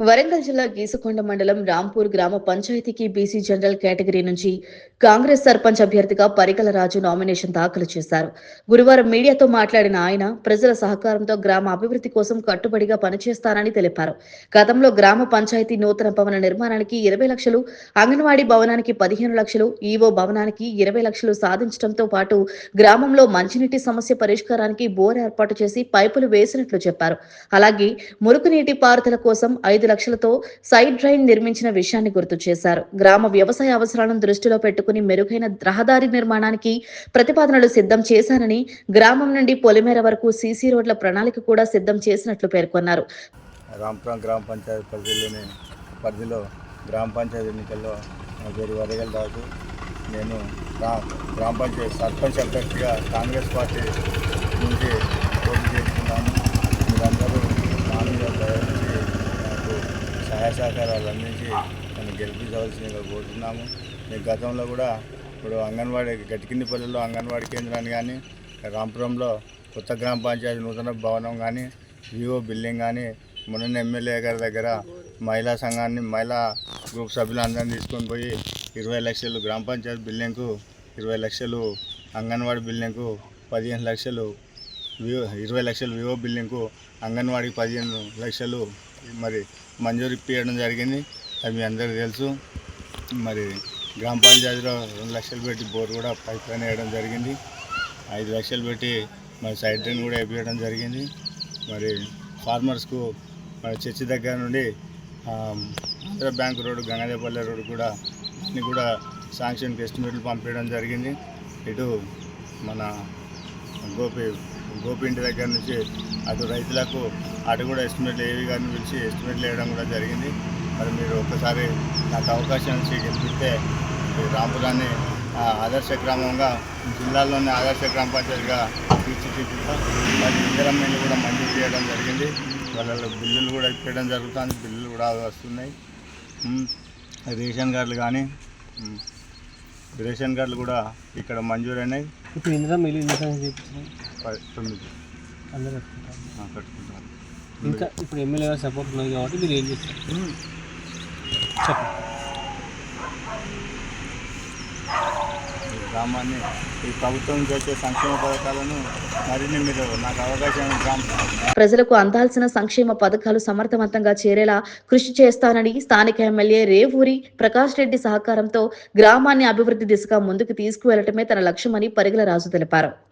వరంగల్ జిల్లా గీసుకొండ మండలం రాంపూర్ గ్రామ పంచాయతీకి బీసీ జనరల్ కేటగిరీ నుంచి కాంగ్రెస్ సర్పంచ్ అభ్యర్థిగా పరికల రాజు నామినేషన్ దాఖలు చేశారు. గురువారం మీడియాతో మాట్లాడిన ఆయన ప్రజల సహకారంతో గ్రామ అభివృద్ధి కోసం కట్టుబడిగా పనిచేస్తానని తెలిపారు. గతంలో గ్రామ పంచాయతీ నూతన భవన నిర్మాణానికి ఇరవై లక్షలు అంగన్వాడీ భవనానికి పదిహేను లక్షలు ఈవో భవనానికి ఇరవై లక్షలు సాధించడంతో పాటు గ్రామంలో మంచినీటి సమస్య పరిష్కారానికి బోర్ ఏర్పాటు చేసి పైపులు వేసినట్లు చెప్పారు. అలాగే మురుగునీటి పారుదల కోసం ఐదు లక్షలతో సైడ్ డ్రైన్ నిర్మించిన విషయాన్ని గుర్తు చేశారు. గ్రామ వ్యవసాయ అవసరాలను దృష్టిలో పెట్టుకుని మెరుగైన రహదారి నిర్మాణానికి ప్రతిపాదనలు సిద్ధం చేశానని గ్రామం నుండి పొలిమేర వరకు సీసీ రోడ్ల ప్రణాళిక కూడా సిద్ధం చేసినట్లు పేర్కొన్నారు. రాంపురం గ్రామ పంచాయతీ పరిధిలోని పరిధిలో గ్రామ పంచాయతీ ఎన్నికల్లో నా పేరు వరగల్ రాజు నేను గ్రామ పంచాయతీ సర్పంచ్ అభ్యర్థిగా కాంగ్రెస్ పార్టీ నుంచి పోటీ చేస్తున్నాను. మీరందరూ నా మీద సహాయ సహకారాలు అందించి మనం గెలిపించవలసిందిగా కోరుతున్నాము నేను గతంలో కూడా ఇప్పుడు అంగన్వాడీ గట్టికిందిపల్లిలో అంగన్వాడీ కేంద్రాన్ని కానీ రాంపురంలో కొత్త గ్రామ పంచాయతీ నూతన భవనం కానీ వివో బిల్డింగ్ కానీ మొన్న ఎమ్మెల్యే గారి దగ్గర మహిళా సంఘాన్ని మహిళా గ్రూప్ సభ్యులందరినీ తీసుకొని పోయి ఇరవై లక్షలు గ్రామ పంచాయతీ బిల్డింగ్కు ఇరవై లక్షలు అంగన్వాడీ బిల్డింగ్కు పదిహేను లక్షలు వివో ఇరవై లక్షలు వివో బిల్డింగ్కు అంగన్వాడీకి పదిహేను లక్షలు మరి మంజూరు ఇప్పించడం జరిగింది. అది మీ అందరికీ తెలుసు. మరి గ్రామ పంచాయతీలో రెండు లక్షలు పెట్టి బోర్ కూడా పైప్ లైన్ వేయడం జరిగింది. ఐదు లక్షలు పెట్టి మరి సైడ్ డ్రైన్ కూడా వేపించడం జరిగింది. మరి ఫార్మర్స్కు మరి చర్చి దగ్గర నుండి Andhra bank road Gangadepalle road కూడా అన్ని కూడా శాంక్షన్కి ఎస్టిమేట్లు పంపించడం జరిగింది. ఇటు మన గోపి గోపి ఇంటి దగ్గర నుంచి అటు రైతులకు అటు కూడా ఎస్టిమేట్లు ఏవి గారిని పిలిచి ఎస్టిమేట్లు వేయడం కూడా జరిగింది. మరి మీరు ఒక్కసారి నాకు అవకాశం ఇచ్చి గెలిపిస్తే రాంపురాన్ని ఆదర్శ గ్రామంగా జిల్లాలోనే ఆదర్శ గ్రామ పంచాయతీగా తీర్చిదిద్దుతాం. మరి ఇందిరమ్మని కూడా మంజూరు చేయడం జరిగింది. వాళ్ళ బిల్లులు కూడా ఇప్పడం జరుగుతుంది. బిల్లులు కూడా వస్తున్నాయి. రేషన్ కార్డులు కానీ రేషన్ కార్డులు కూడా ఇక్కడ మంజూరైనాయి. ఇప్పుడు ఇందిరా మిల్లు ప- తొమ్మిది. అందరూ కట్టుకుంటారు. ఆ, కట్టుకుంటారు. ఇంకా ఇప్పుడు ఎమ్మెల్యే గారు సపోర్ట్ ఉన్నది కాబట్టి మీరు ఏం చేస్తారు? చెప్పండి గ్రామాన్ని ఈ ప్రభుత్వం చేసే సంక్షేమ పథకాలను మరిన్ని మీరు నాకు అవకాశం ప్రజలకు అందాల్సిన సంక్షేమ పథకాలు సమర్థవంతంగా చేరేలా కృషి చేస్తానని స్థానిక ఎమ్మెల్యే రేవూరి ప్రకాష్ రెడ్డి సహకారంతో గ్రామాన్ని అభివృద్ధి దిశగా ముందుకు తీసుకువెళ్ళటమే తన లక్ష్యమని పరిగల రాజు తెలిపారు.